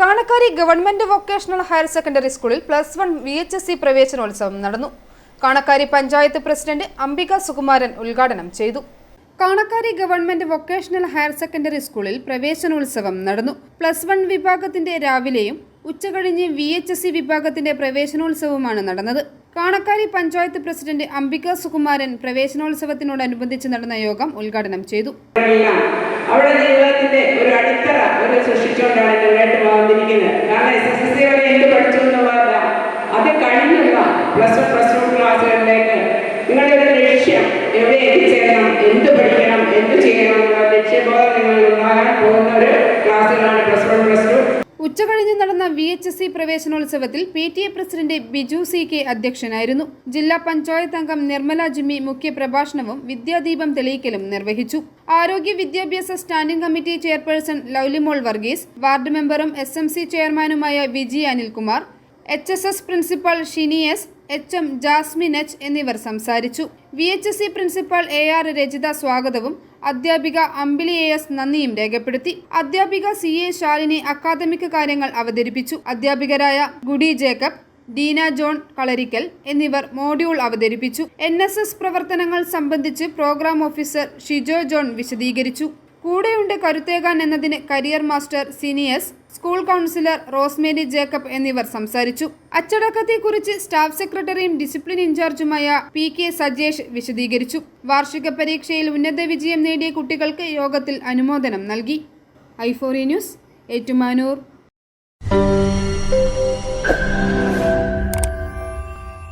Kanakkary government vocational higher secondary സ്കൂളിൽ plus one V H S C പ്രവേശനോത്സവം നടന്നു. Kanakkary panchayat president Ambika Sukumaran ഉദ്ഘാടനം ചെയ്തു. Kanakkary government vocational higher secondary സ്കൂളിൽ പ്രവേശനോത്സവം നടന്നു. പ്ലസ് വൺ വിഭാഗത്തിന്റെ രാവിലെയും ഉച്ചകഴിഞ്ഞ് വി എച്ച് എസ് സി വിഭാഗത്തിന്റെ പ്രവേശനോത്സവമാണ് നടന്നത്. കാണക്കാരി പഞ്ചായത്ത് പ്രസിഡന്റ് അംബിക സുകുമാരൻ പ്രവേശനോത്സവത്തിനോടനുബന്ധിച്ച് നടന്ന യോഗം ഉദ്ഘാടനം ചെയ്തു. അവിടെ ജീവിതത്തിന്റെ ഒരു അടിത്തറ സൃഷ്ടിച്ചുകൊണ്ടാണ് വന്നിരിക്കുന്നത് കാരണം എസ് എസ് എൽ സി വരെ എന്ത് പഠിച്ചു എന്നുള്ളതല്ല. അത് കഴിഞ്ഞുള്ള പ്ലസ് വൺ പ്ലസ് ടു ക്ലാസ്സുകളിലേക്ക് നിങ്ങളുടെ ഒരു ലക്ഷ്യം എവിടെ എത്തിച്ചേരണം എന്ത് പഠിക്കണം എന്ത് ചെയ്യണം എന്നുള്ള ലക്ഷ്യബോധം നിങ്ങളിൽ ഉണ്ടാകാൻ പോകുന്ന ഒരു ക്ലാസ്സുകളാണ് പ്ലസ് വൺ പ്ലസ് ടു ഉച്ചകഴിഞ്ഞ് നടന്ന V H S C പ്രവേശനോത്സവത്തിൽ P T A president Biju C K അധ്യക്ഷനായിരുന്നു. ജില്ലാ പഞ്ചായത്ത് അംഗം നിർമ്മല ജിമ്മി മുഖ്യപ്രഭാഷണവും വിദ്യാദീപം തെളിയിക്കലും നിർവഹിച്ചു. ആരോഗ്യ വിദ്യാഭ്യാസ standing committee chairperson Lovelymol Varghese ward മെമ്പറും എസ് എം സി ചെയർമാനുമായ Viji Anilkumar H S S principal Shinias H M Jasmin H എന്നിവർ സംസാരിച്ചു. V H S C principal A R Rachitha സ്വാഗതവും അധ്യാപിക അമ്പിളി എ എസ് നന്ദിയും രേഖപ്പെടുത്തി. അധ്യാപിക സി എ ശാലിനി അക്കാദമിക് കാര്യങ്ങൾ അവതരിപ്പിച്ചു. അധ്യാപികരായ ഗുഡി ജേക്കബ് ഡീന ജോൺ കളരിക്കൽ എന്നിവർ മോഡ്യൂൾ അവതരിപ്പിച്ചു. എൻ പ്രവർത്തനങ്ങൾ സംബന്ധിച്ച് പ്രോഗ്രാം ഓഫീസർ ഷിജോ ജോൺ വിശദീകരിച്ചു. കൂടെയുണ്ട് കരുത്തേകാൻ എന്നതിന് career master seniors school counsellor Rosemary Jacob എന്നിവർ സംസാരിച്ചു. അച്ചടക്കത്തെക്കുറിച്ച് സ്റ്റാഫ് സെക്രട്ടറിയും ഡിസിപ്ലിൻ ഇൻചാർജുമായ പി കെ സജേഷ് വിശദീകരിച്ചു. വാർഷിക പരീക്ഷയിൽ ഉന്നത വിജയം നേടിയ കുട്ടികൾക്ക് യോഗത്തിൽ അനുമോദനം നൽകി. ഐഫോറി ന്യൂസ് ഏറ്റുമാനൂർ.